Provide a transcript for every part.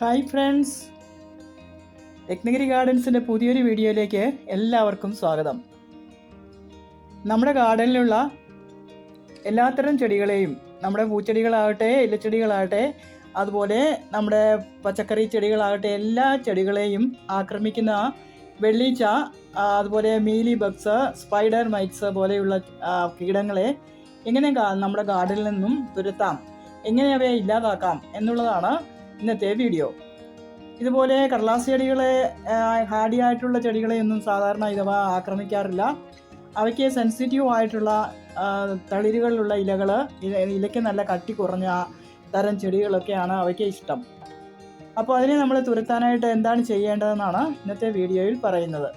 Hi friends Ratnagiri ഗാർഡൻസിന്റെ പുതിയൊരു വീഡിയോയിലേക്ക് എല്ലാവർക്കും സ്വാഗതം. നമ്മുടെ ഗാർഡനിലുള്ള എല്ലാത്തരം ചെടികളെയും നമ്മുടെ പൂച്ചെടികളാകട്ടെ ഇലച്ചെടികളാകട്ടെ അതുപോലെ നമ്മുടെ പച്ചക്കറി ചെടികളാകട്ടെ എല്ലാ ചെടികളെയും ആക്രമിക്കുന്ന വെള്ളീച്ച അതുപോലെ മീലി ബഗ്സ് സ്പൈഡർ മൈറ്റ്സ് പോലെയുള്ള കീടങ്ങളെ എങ്ങനെ നമ്മുടെ ഗാർഡനിൽ നിന്നും തുരത്താം എങ്ങനെ അവയെ ഇല്ലാതാക്കാം എന്നുള്ളതാണ് ഇന്നത്തെ വീഡിയോ ഇതുപോലെ കടലാസ് ചെടികളെ ഹാഡിയായിട്ടുള്ള ചെടികളെയൊന്നും സാധാരണ ഇതവ ആക്രമിക്കാറില്ല. അവയ്ക്ക് സെൻസിറ്റീവ് ആയിട്ടുള്ള തളിരുകളിലുള്ള ഇലകൾ ഇലയ്ക്ക് നല്ല കട്ടി കുറഞ്ഞ തരം ചെടികളൊക്കെയാണ് അവയ്ക്ക് ഇഷ്ടം. അപ്പോൾ അതിനെ നമ്മൾ തുരത്താനായിട്ട് എന്താണ് ചെയ്യേണ്ടതെന്നാണ് ഇന്നത്തെ വീഡിയോയിൽ പറയുന്നത്.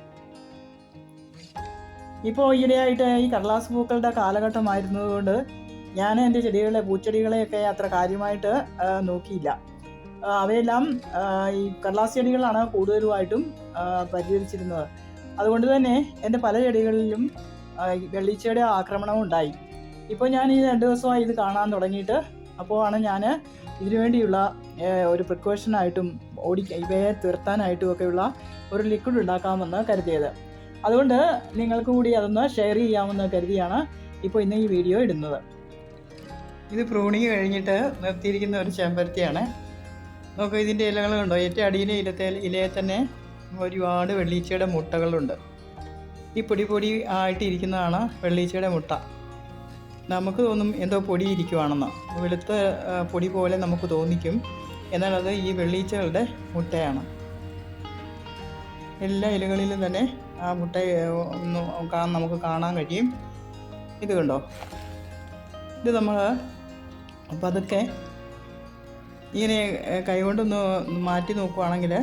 ഇപ്പോൾ ഈയിടെയായിട്ട് ഈ കടലാസ് പൂക്കളുടെ കാലഘട്ടമായിരുന്നതുകൊണ്ട് ഞാൻ എന്റെ ചെടികളെ പൂച്ചെടികളെയൊക്കെ അത്ര കാര്യമായിട്ട് നോക്കിയില്ല. അവയെല്ലാം ഈ കടലാസ് ചെടികളാണ് കൂടുതലുമായിട്ടും പരിചരിച്ചിരുന്നത്. അതുകൊണ്ട് തന്നെ എന്റെ പല ചെടികളിലും വെള്ളിച്ചയുടെ ആക്രമണവും ഉണ്ടായി. ഇപ്പോൾ ഞാൻ ഈ രണ്ട് ദിവസമായി ഇത് കാണാൻ തുടങ്ങിയിട്ട് അപ്പോൾ ആണ് ഞാൻ ഇതിനുവേണ്ടിയുള്ള ഒരു പ്രിക്കോഷനായിട്ടും ഓടി ഇവയെ തുരത്താനായിട്ടും ഒക്കെയുള്ള ഒരു ലിക്വിഡ് ഉണ്ടാക്കാമെന്ന് കരുതിയത്. അതുകൊണ്ട് നിങ്ങൾക്ക് കൂടി അതൊന്ന് ഷെയർ ചെയ്യാമെന്ന് കരുതിയാണ് ഇപ്പോൾ ഇന്ന് ഈ വീഡിയോ ഇടുന്നത്. ഇത് പ്രൂണിങ് കഴിഞ്ഞിട്ട് നിർത്തിയിരിക്കുന്ന ഒരു ചെമ്പരത്തിയാണ്. നോക്കൂ ഇതിന്റെ ഇലകൾ കണ്ടോ? ഏറ്റവും അടിയിലെ ഇലത്തെ ഇലയെ തന്നെ ഒരുപാട് വെള്ളീച്ചയുടെ മുട്ടകളുണ്ട്. ഈ പൊടി പൊടി ആയിട്ട് ഇരിക്കുന്നതാണ് വെള്ളീച്ചയുടെ മുട്ട. നമുക്ക് തോന്നും എന്തോ പൊടി ഇരിക്കുവാണെന്ന്. വെളുത്ത പൊടി പോലെ നമുക്ക് തോന്നിക്കും. എന്നാൽ അത് ഈ വെള്ളീച്ചകളുടെ മുട്ടയാണ്. എല്ലാ ഇലകളിലും തന്നെ ആ മുട്ട നമുക്ക് കാണാൻ കഴിയും. ഇത് കണ്ടോ? ഇത് നമ്മൾ പതുക്കെ ഇങ്ങനെ കൈകൊണ്ടൊന്ന് മാറ്റി നോക്കുവാണെങ്കിൽ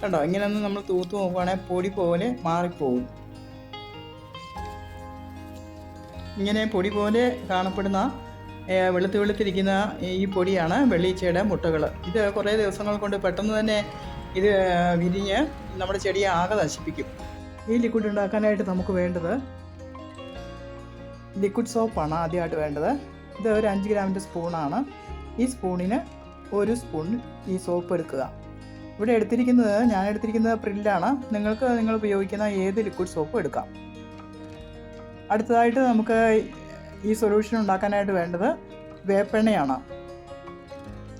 കണ്ടോ ഇങ്ങനെ ഒന്ന് നമ്മൾ തൂത്ത് നോക്കുവാണെങ്കിൽ പൊടി പോലെ മാറിപ്പോകും ഇങ്ങനെ പൊടി പോലെ കാണപ്പെടുന്ന വെളുത്ത് വെളുത്തിരിക്കുന്ന ഈ പൊടിയാണ് വെള്ളീച്ചയുടെ മുട്ടകൾ ഇത് കുറേ ദിവസങ്ങൾ കൊണ്ട് പെട്ടെന്ന് തന്നെ ഇത് വിരിഞ്ഞ് നമ്മുടെ ചെടിയെ ആകെ നശിപ്പിക്കും. ഈ ലിക്വിഡ് ഉണ്ടാക്കാനായിട്ട് നമുക്ക് വേണ്ടത് ലിക്വിഡ് സോപ്പാണ് ആദ്യമായിട്ട് വേണ്ടത്. ഇത് ഒരു അഞ്ച് ഗ്രാമിന്റെ സ്പൂണാണ്. ഈ സ്പൂണിന് ഒരു സ്പൂൺ ഈ സോപ്പ് എടുക്കുക. ഇവിടെ എടുത്തിരിക്കുന്നത് ഞാൻ എടുത്തിരിക്കുന്നത് പ്രില്ലാണ് നിങ്ങൾക്ക് നിങ്ങൾ ഉപയോഗിക്കുന്ന ഏത് ലിക്വിഡ് സോപ്പും എടുക്കാം. അടുത്തതായിട്ട് നമുക്ക് ഈ സൊല്യൂഷൻ ഉണ്ടാക്കാനായിട്ട് വേണ്ടത് വേപ്പെണ്ണയാണ്.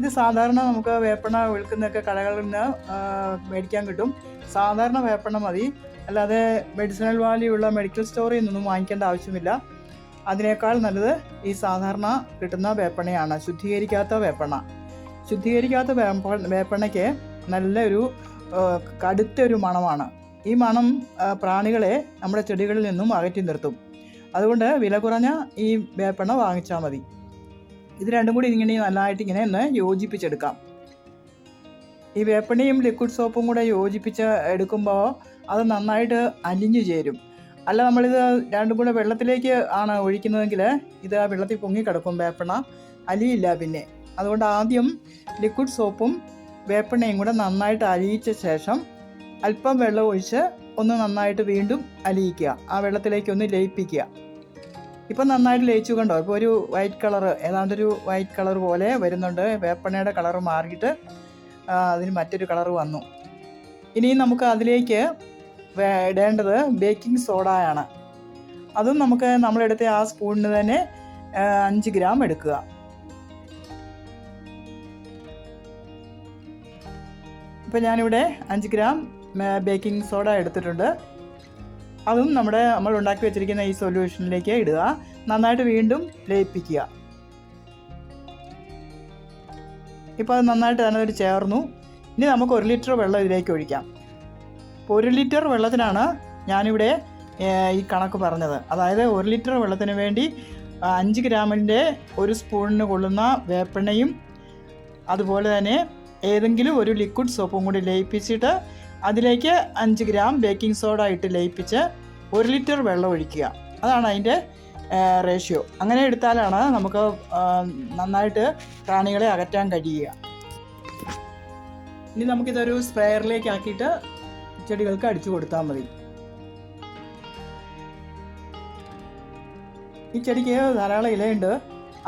ഇത് സാധാരണ നമുക്ക് വേപ്പെണ്ണ വിൽക്കുന്നൊക്കെ കടകളിൽ നിന്ന് മേടിക്കാൻ കിട്ടും. സാധാരണ വേപ്പെണ്ണ മതി. അല്ലാതെ മെഡിസിനൽ വാല്യൂ മെഡിക്കൽ സ്റ്റോറിൽ നിന്നൊന്നും വാങ്ങിക്കേണ്ട ആവശ്യമില്ല. അതിനേക്കാൾ നല്ലത് ഈ സാധാരണ കിട്ടുന്ന വേപ്പെണ്ണയാണ്. ശുദ്ധീകരിക്കാത്ത വേപ്പെണ്ണ. ശുദ്ധീകരിക്കാത്ത വേപ്പ വേപ്പെണ്ണയ്ക്ക് നല്ലൊരു കടുത്ത കടുത്തൊരു മണമാണ്. ഈ മണം പ്രാണികളെ നമ്മുടെ ചെടികളിൽ നിന്നും അകറ്റി നിർത്തും. അതുകൊണ്ട് വില കുറഞ്ഞ ഈ വേപ്പണ വാങ്ങിച്ചാൽ മതി. ഇത് രണ്ടും കൂടി ഇങ്ങനെ നല്ലതായിട്ട് ഇങ്ങനെ ഒന്ന് യോജിപ്പിച്ചെടുക്കാം. ഈ വേപ്പണയും ലിക്വിഡ് സോപ്പും കൂടെ യോജിപ്പിച്ച് എടുക്കുമ്പോൾ അത് നന്നായിട്ട് അലിഞ്ഞു ചേരും. അല്ല നമ്മളിത് രണ്ടും കൂടെ വെള്ളത്തിലേക്ക് ആണ് ഒഴിക്കുന്നതെങ്കിൽ ഇത് ആ വെള്ളത്തിൽ പൊങ്ങിക്കിടക്കും വേപ്പണ അലിയില്ല പിന്നെ. അതുകൊണ്ട് ആദ്യം ലിക്വിഡ് സോപ്പും വേപ്പെണ്ണയും കൂടെ നന്നായിട്ട് അലിയിച്ച ശേഷം അല്പം വെള്ളം ഒഴിച്ച് ഒന്ന് നന്നായിട്ട് വീണ്ടും അലിയിക്കുക. ആ വെള്ളത്തിലേക്ക് ഒന്ന് ലയിപ്പിക്കുക. ഇപ്പം നന്നായിട്ട് ലയിച്ചു കണ്ടോ? ഇപ്പോൾ ഒരു വൈറ്റ് കളർ ഏതാണ്ടൊരു വൈറ്റ് കളർ പോലെ വരുന്നുണ്ട്. വേപ്പെണ്ണയുടെ കളർ മാറിയിട്ട് അതിന് മറ്റൊരു കളർ വന്നു. ഇനി നമുക്ക് അതിലേക്ക് ഇടേണ്ടത് ബേക്കിംഗ് സോഡയാണ് അതും നമുക്ക് നമ്മളെടുത്ത ആ സ്പൂണിന് തന്നെ അഞ്ച് ഗ്രാം എടുക്കുക. ഇപ്പം ഞാനിവിടെ അഞ്ച് ഗ്രാം ബേക്കിംഗ് സോഡ എടുത്തിട്ടുണ്ട്. അതും നമ്മുടെ നമ്മൾ ഉണ്ടാക്കി വെച്ചിരിക്കുന്ന ഈ സൊല്യൂഷനിലേക്ക് ഇടുക. നന്നായിട്ട് വീണ്ടും ലയിപ്പിക്കുക. ഇപ്പോൾ അത് നന്നായിട്ട് തന്നെ ഒരു ചേർന്നു. ഇനി നമുക്ക് ഒരു ലിറ്റർ വെള്ളം ഇതിലേക്ക് ഒഴിക്കാം. അപ്പോൾ ഒരു ലിറ്റർ വെള്ളത്തിനാണ് ഞാനിവിടെ ഈ കണക്ക് പറഞ്ഞത്. അതായത് ഒരു ലിറ്റർ വെള്ളത്തിന് വേണ്ടി അഞ്ച് ഗ്രാമിന്റെ ഒരു സ്പൂണിന് കൊള്ളുന്ന വേപ്പെണ്ണയും അതുപോലെ തന്നെ ഏതെങ്കിലും ഒരു ലിക്വിഡ് സോപ്പും കൂടി ലയിപ്പിച്ചിട്ട് അതിലേക്ക് അഞ്ച് ഗ്രാം ബേക്കിംഗ് സോഡ ഇട്ട് ലയിപ്പിച്ച് ഒരു ലിറ്റർ വെള്ളം ഒഴിക്കുക. അതാണ് അതിന്റെ റേഷ്യോ അങ്ങനെ എടുത്താലാണ് നമുക്ക് നന്നായിട്ട് പ്രാണികളെ അകറ്റാൻ കഴിയുക. ഇനി നമുക്കിതൊരു സ്പ്രെയറിലേക്ക് ആക്കിയിട്ട് ചെടികൾക്ക് അടിച്ചു കൊടുത്താൽ മതി. ഈ ചെടിക്ക് ധാരാളം ഇലയുണ്ട്.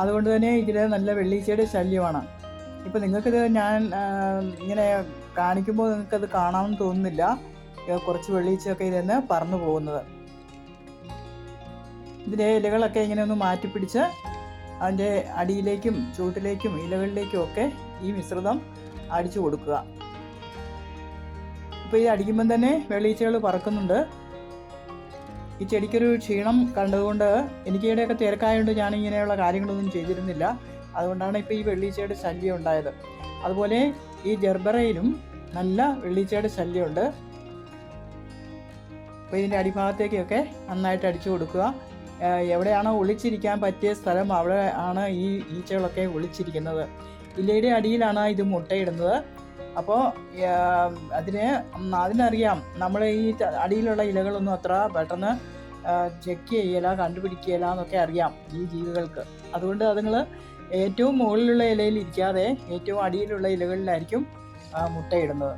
അതുകൊണ്ട് തന്നെ ഇതിൽ നല്ല വെള്ളീച്ചയുടെ ശല്യമാണ്. ഇപ്പോൾ നിങ്ങൾക്കിത് ഞാൻ ഇങ്ങനെ കാണിക്കുമ്പോൾ നിങ്ങൾക്കത് കാണാമെന്ന് തോന്നുന്നില്ല. കുറച്ച് വെള്ളീച്ചയൊക്കെ ഇതെന്ന് പറന്നു പോകുന്നത്. ഇതിന്റെ ഇലകളൊക്കെ ഇങ്ങനെ ഒന്ന് മാറ്റി പിടിച്ച് അതിന്റെ അടിയിലേക്കും ചുവട്ടിലേക്കും ഇലകളിലേക്കും ഒക്കെ ഈ മിശ്രിതം അടിച്ചു കൊടുക്കുക. ഇപ്പോൾ ഇത് അടിക്കുമ്പം തന്നെ വെള്ളീച്ചകൾ പറക്കുന്നുണ്ട്. ഈ ചെടിക്കൊരു ക്ഷീണം കണ്ടതുകൊണ്ട് എനിക്കിടെയൊക്കെ തിരക്കായതുകൊണ്ട് ഞാൻ ഇങ്ങനെയുള്ള കാര്യങ്ങളൊന്നും ചെയ്തിരുന്നില്ല. അതുകൊണ്ടാണ് ഇപ്പോൾ ഈ വെള്ളീച്ചയുടെ ശല്യം ഉണ്ടായത്. അതുപോലെ ഈ ജർബറയിലും നല്ല വെള്ളീച്ചയുടെ ശല്യമുണ്ട്. അപ്പോൾ ഇതിന്റെ അടിഭാഗത്തേക്കൊക്കെ നന്നായിട്ട് അടിച്ചു കൊടുക്കുക. എവിടെയാണോ ഒളിച്ചിരിക്കാൻ പറ്റിയ സ്ഥലം അവിടെ ആണ് ഈ ഈച്ചകളൊക്കെ ഒളിച്ചിരിക്കുന്നത്. ഇലയുടെ അടിയിലാണ് ഇത് മുട്ടയിടുന്നത്. അപ്പോൾ അതിന് അതിനറിയാം നമ്മൾ ഈ അടിയിലുള്ള ഇലകളൊന്നും അത്ര പെട്ടെന്ന് ചെക്ക് ചെയ്യല കണ്ടുപിടിക്കുകയില്ല എന്നൊക്കെ അറിയാം ഈ ജീവികൾക്ക്. അതുകൊണ്ട് അതുങ്ങൾ ഏറ്റവും മുകളിലുള്ള ഇലയിൽ ഇരിക്കാതെ ഏറ്റവും അടിയിലുള്ള ഇലകളിലായിരിക്കും ആ, മുട്ടയിടുന്നത്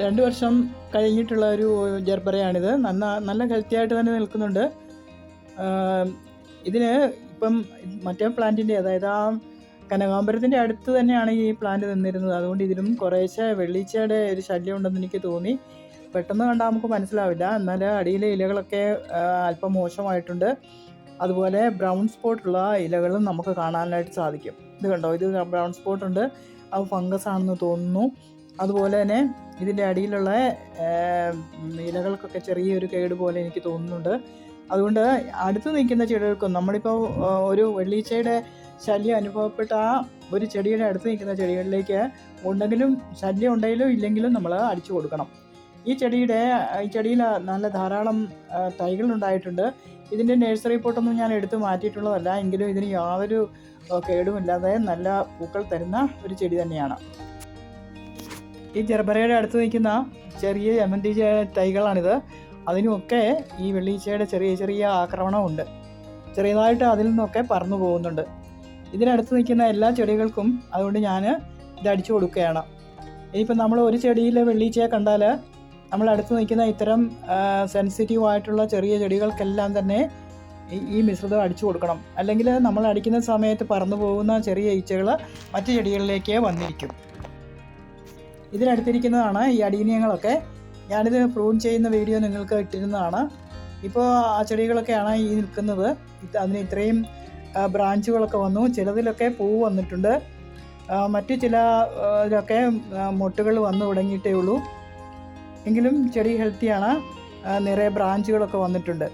രണ്ട് വർഷം കഴിഞ്ഞിട്ടുള്ള ഒരു ജർബറയാണിത് നന്ന നല്ല ഹെൽത്തിയായിട്ട് തന്നെ നിൽക്കുന്നുണ്ട്. ഇതിന് ഇപ്പം മറ്റേ പ്ലാന്റിന്റെ അതായത് ആ കനകാമ്പരത്തിന്റെ അടുത്ത് തന്നെയാണ് ഈ പ്ലാന്റ് നിന്നിരുന്നത്. അതുകൊണ്ട് ഇതിലും കുറേശ്ശെ വെള്ളീച്ചയുടെ ഒരു ശല്യം ഉണ്ടെന്ന് എനിക്ക് തോന്നി. പെട്ടെന്ന് കണ്ടാൽ നമുക്ക് മനസ്സിലാവില്ല. എന്നാൽ അടിയിലെ ഇലകളൊക്കെ അല്പം മോശമായിട്ടുണ്ട്. അതുപോലെ ബ്രൗൺ സ്പോട്ടുള്ള ഇലകളും നമുക്ക് കാണാനായിട്ട് സാധിക്കും. ഇത് കണ്ടോ? ഇത് ബ്രൗൺ സ്പോട്ട് ഉണ്ട്. അത് ഫംഗസ് ആണെന്ന് തോന്നുന്നു. അതുപോലെ തന്നെ ഇതിന്റെ അടിയിലുള്ള ഇലകൾക്കൊക്കെ ചെറിയൊരു കേട് പോലെ എനിക്ക് തോന്നുന്നുണ്ട്. അതുകൊണ്ട് അടുത്ത് നിൽക്കുന്ന ചെടികൾക്കും നമ്മളിപ്പോൾ ഒരു വെള്ളീച്ചയുടെ ശല്യം അനുഭവപ്പെട്ട ആ ഒരു ചെടിയുടെ അടുത്ത് നിൽക്കുന്ന ചെടികളിലേക്ക് ഉണ്ടെങ്കിലും ശല്യം ഉണ്ടെങ്കിലും ഇല്ലെങ്കിലും നമ്മൾ അടിച്ചു കൊടുക്കണം. ഈ ചെടിയുടെ ഈ ചെടിയിൽ നല്ല ധാരാളം തൈകളുണ്ടായിട്ടുണ്ട്. ഇതിന്റെ നഴ്സറി പോട്ടൊന്നും ഞാൻ എടുത്ത് മാറ്റിയിട്ടുള്ളതല്ല. എങ്കിലും ഇതിന് യാതൊരു കേടുമില്ലാതെ നല്ല പൂക്കൾ തരുന്ന ഒരു ചെടി തന്നെയാണ്. ഈ ജർബറയുടെ അടുത്ത് നിൽക്കുന്ന ചെറിയ ജമന്തി തൈകളാണിത്. അതിനുമൊക്കെ ഈ വെള്ളീച്ചയുടെ ചെറിയ ചെറിയ ആക്രമണമുണ്ട്. ചെറിയതായിട്ട് അതിൽ നിന്നൊക്കെ പറന്നു പോകുന്നുണ്ട്. ഇതിനടുത്ത് നിൽക്കുന്ന എല്ലാ ചെടികൾക്കും അതുകൊണ്ട് ഞാൻ ഇത് അടിച്ചു കൊടുക്കുകയാണ്. ഇനിയിപ്പോൾ നമ്മൾ ഒരു ചെടിയിൽ വെള്ളീച്ചയെ കണ്ടാൽ നമ്മൾ അടുത്ത് നിൽക്കുന്ന ഇത്തരം സെൻസിറ്റീവ് ആയിട്ടുള്ള ചെറിയ ചെടികൾക്കെല്ലാം തന്നെ ഈ- മിശ്രിതം അടിച്ചു കൊടുക്കണം. അല്ലെങ്കിൽ നമ്മൾ അടിക്കുന്ന സമയത്ത് പറന്നു പോകുന്ന ചെറിയ ഈച്ചകൾ മറ്റു ചെടികളിലേക്ക് വന്നിരിക്കും. ഇതിനടുത്തിരിക്കുന്നതാണ് ഈ അടീനിയങ്ങളൊക്കെ. ഞാനിത് പ്രൂൺ ചെയ്യുന്ന വീഡിയോ നിങ്ങൾക്ക് ഇട്ടിരുന്നതാണ്. ഇപ്പോൾ ആ ചെടികളൊക്കെയാണ് ഈ നിൽക്കുന്നത്. അതിന് ഇത്രയും ബ്രാഞ്ചുകളൊക്കെ വന്നു. ചിലതിലൊക്കെ പൂവ് വന്നിട്ടുണ്ട്. മറ്റു ചില ഇതിലൊക്കെ മൊട്ടുകൾ വന്നു തുടങ്ങിയിട്ടേ ഉള്ളൂ. എങ്കിലും ചെടി ഹെൽത്തിയാണ്. നിറയെ ബ്രാഞ്ചുകളൊക്കെ വന്നിട്ടുണ്ട്.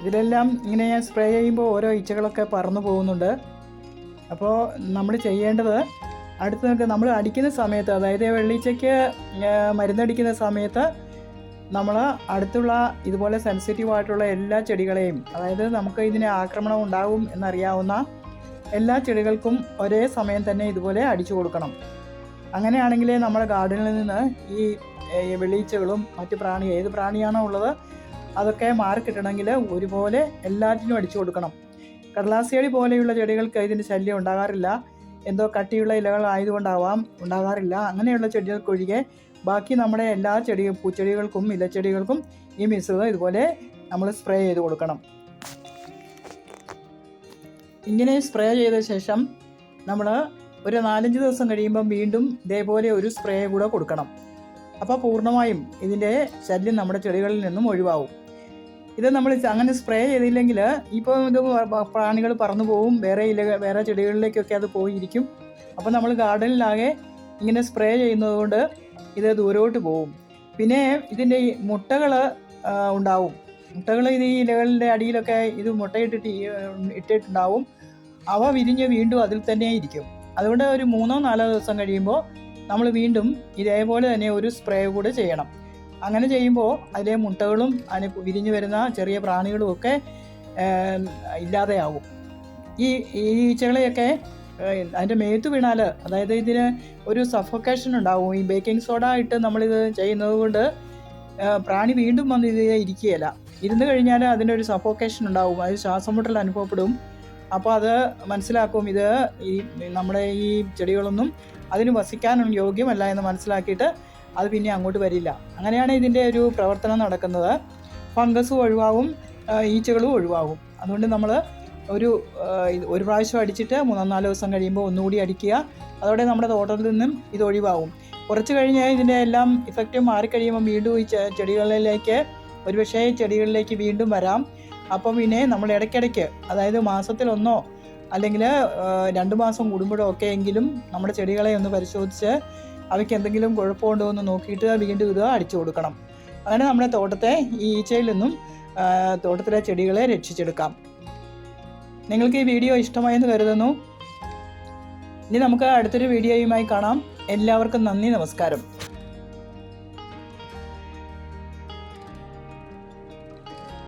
ഇതിലെല്ലാം ഇങ്ങനെ ഞാൻ സ്പ്രേ ചെയ്യുമ്പോൾ ഓരോ ഈച്ചകളൊക്കെ പറന്നു പോകുന്നുണ്ട്. അപ്പോൾ നമ്മൾ ചെയ്യേണ്ടത് അടുത്ത് നമ്മൾ അടിക്കുന്ന സമയത്ത് അതായത് വെള്ളീച്ചയ്ക്ക് മരുന്നടിക്കുന്ന സമയത്ത് നമ്മൾ അടുത്തുള്ള ഇതുപോലെ സെൻസിറ്റീവ് ആയിട്ടുള്ള എല്ലാ ചെടികളെയും അതായത് നമുക്ക് ഇതിന് ആക്രമണം ഉണ്ടാകും എന്നറിയാവുന്ന എല്ലാ ചെടികൾക്കും ഒരേ സമയം തന്നെ ഇതുപോലെ അടിച്ചു കൊടുക്കണം. അങ്ങനെയാണെങ്കിലേ നമ്മുടെ ഗാർഡനിൽ നിന്ന് ഈ വെളിയിച്ചകളും മറ്റ് പ്രാണി ഏത് പ്രാണിയാണോ ഉള്ളത് അതൊക്കെ മാറി കിട്ടണമെങ്കിൽ ഒരുപോലെ എല്ലാറ്റിനും അടിച്ചു കൊടുക്കണം. കടലാസിയടി പോലെയുള്ള ചെടികൾക്ക് ഇതിന് ശല്യം ഉണ്ടാകാറില്ല. എന്തോ കട്ടിയുള്ള ഇലകൾ ആയതുകൊണ്ടാവാം ഉണ്ടാകാറില്ല. അങ്ങനെയുള്ള ചെടികൾക്കൊഴികെ ബാക്കി നമ്മുടെ എല്ലാ ചെടി പൂച്ചെടികൾക്കും ഇലച്ചെടികൾക്കും ഈ മിശ്രിതം ഇതുപോലെ നമ്മൾ സ്പ്രേ ചെയ്ത് കൊടുക്കണം. ഇങ്ങനെ സ്പ്രേ ചെയ്ത ശേഷം നമ്മൾ ഒരു നാലഞ്ച് ദിവസം കഴിയുമ്പം വീണ്ടും ഇതേപോലെ ഒരു സ്പ്രേ കൂടെ കൊടുക്കണം. അപ്പോൾ പൂർണമായും ഇതിന്റെ ശല്യം നമ്മുടെ ചെടികളിൽ നിന്നും ഒഴിവാകും ഇത് നമ്മൾ അങ്ങനെ സ്പ്രേ ചെയ്തില്ലെങ്കിൽ ഇപ്പോൾ ഇത് പ്രാണികൾ പറന്നു പോവും. വേറെ ഇല വേറെ ചെടികളിലേക്കൊക്കെ അത് പോയിരിക്കും. അപ്പോൾ നമ്മൾ ഗാർഡനിലാകെ ഇങ്ങനെ സ്പ്രേ ചെയ്യുന്നത് കൊണ്ട് ഇത് ദൂരോട്ട് പോവും. പിന്നെ ഇതിന്റെ ഈ മുട്ടകൾ ഉണ്ടാവും. മുട്ടകൾ ഇത് ഈ ഇലകളുടെ അടിയിലൊക്കെ ഇത് മുട്ടയിട്ടിട്ട് ഇട്ടിട്ടുണ്ടാവും. അവ വിരിഞ്ഞ് വീണ്ടും അതിൽ തന്നെ ഇരിക്കും. അതുകൊണ്ട് ഒരു മൂന്നോ നാലോ ദിവസം കഴിയുമ്പോൾ നമ്മൾ വീണ്ടും ഇതേപോലെ തന്നെ ഒരു സ്പ്രേ കൂടെ ചെയ്യണം. അങ്ങനെ ചെയ്യുമ്പോൾ അതിലെ മുട്ടകളും അതിന് വിരിഞ്ഞു വരുന്ന ചെറിയ പ്രാണികളും ഒക്കെ ഇല്ലാതെയാവും. ഈ ഈച്ചകളെയൊക്കെ അതിന്റെ മേത്ത് വീണാൽ അതായത് ഇതിന് ഒരു സഫോക്കേഷൻ ഉണ്ടാവും. ഈ ബേക്കിംഗ് സോഡ ഇട്ട് നമ്മളിത് ചെയ്യുന്നത് കൊണ്ട് പ്രാണി വീണ്ടും വന്ന് ഇത് ഇരിക്കുകയില്ല. ഇരുന്ന് കഴിഞ്ഞാൽ അതിന്റെ ഒരു സഫോക്കേഷൻ ഉണ്ടാവും. അത് ശ്വാസം മുട്ടൽ അനുഭവപ്പെടും. അപ്പോൾ അത് മനസ്സിലാക്കും. ഇത് ഈ നമ്മുടെ ഈ ചെടികളൊന്നും അതിന് വസിക്കാൻ യോഗ്യമല്ല എന്ന് മനസ്സിലാക്കിയിട്ട് അത് പിന്നെ അങ്ങോട്ട് വരില്ല. അങ്ങനെയാണ് ഇതിന്റെ ഒരു പ്രവർത്തനം നടക്കുന്നത്. ഫംഗസും ഒഴിവാകും ഈച്ചകളും ഒഴിവാകും അതുകൊണ്ട് നമ്മൾ ഒരു ഒരു പ്രാവശ്യം അടിച്ചിട്ട് മൂന്നോ നാലോ ദിവസം കഴിയുമ്പോൾ ഒന്നുകൂടി അടിക്കുക. അതോടെ നമ്മുടെ തോട്ടത്തിൽ നിന്നും ഇത് ഒഴിവാകും കുറച്ച് കഴിഞ്ഞ് ഇതിന്റെ എല്ലാം ഇഫക്റ്റ് മാറിക്കഴിയുമ്പോൾ വീണ്ടും ഈ ചെടികളിലേക്ക് ഒരുപക്ഷേ ചെടികളിലേക്ക് വീണ്ടും വരാം. അപ്പം പിന്നെ നമ്മൾ ഇടയ്ക്കിടയ്ക്ക് അതായത് മാസത്തിലൊന്നോ അല്ലെങ്കിൽ രണ്ട് മാസം കൂടുമ്പോഴോ ഒക്കെ എങ്കിലും നമ്മുടെ ചെടികളെ ഒന്ന് പരിശോധിച്ച് അവയ്ക്ക് എന്തെങ്കിലും കുഴപ്പമുണ്ടോ എന്ന് നോക്കിയിട്ട് വീണ്ടും ഇത് അടിച്ചു കൊടുക്കണം. അങ്ങനെ നമ്മുടെ തോട്ടത്തെ ഈ ഈച്ചയിൽ നിന്നും തോട്ടത്തിലെ ചെടികളെ രക്ഷിച്ചെടുക്കാം. നിങ്ങൾക്ക് ഈ വീഡിയോ ഇഷ്ടമായെന്ന് കരുതുന്നു. ഇനി നമുക്ക് അടുത്തൊരു വീഡിയോയുമായി കാണാം. എല്ലാവർക്കും നന്ദി നമസ്കാരം.